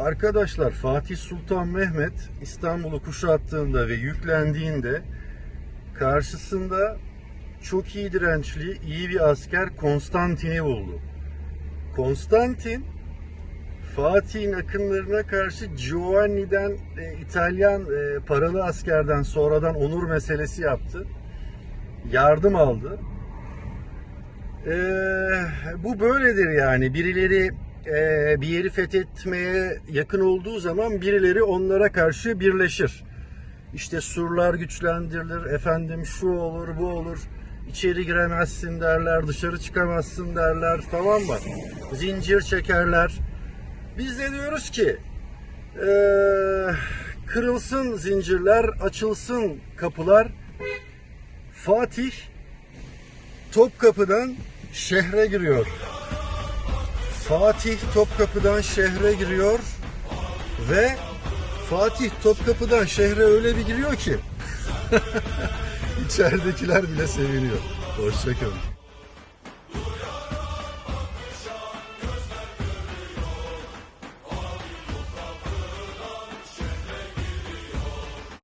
Arkadaşlar Fatih Sultan Mehmet İstanbul'u kuşattığında ve yüklendiğinde karşısında çok iyi dirençli, iyi bir asker Konstantin'i buldu. Konstantin Fatih'in akınlarına karşı Giovanni'den e, İtalyan e, paralı askerden sonradan onur meselesi yaptı. Yardım aldı. E, bu böyledir yani. Birileri bir yeri fethetmeye yakın olduğu zaman birileri onlara karşı birleşir. İşte surlar güçlendirilir, efendim şu olur, bu olur. İçeri giremezsin derler, dışarı çıkamazsın derler, tamam mı? Zincir çekerler. Biz de diyoruz ki eee, kırılsın zincirler, açılsın kapılar. Fatih Topkapı'dan şehre giriyor. Fatih Topkapı'dan şehre giriyor ve Fatih Topkapı'dan şehre öyle bir giriyor ki içeridekiler bile seviniyor. Hoşçakalın.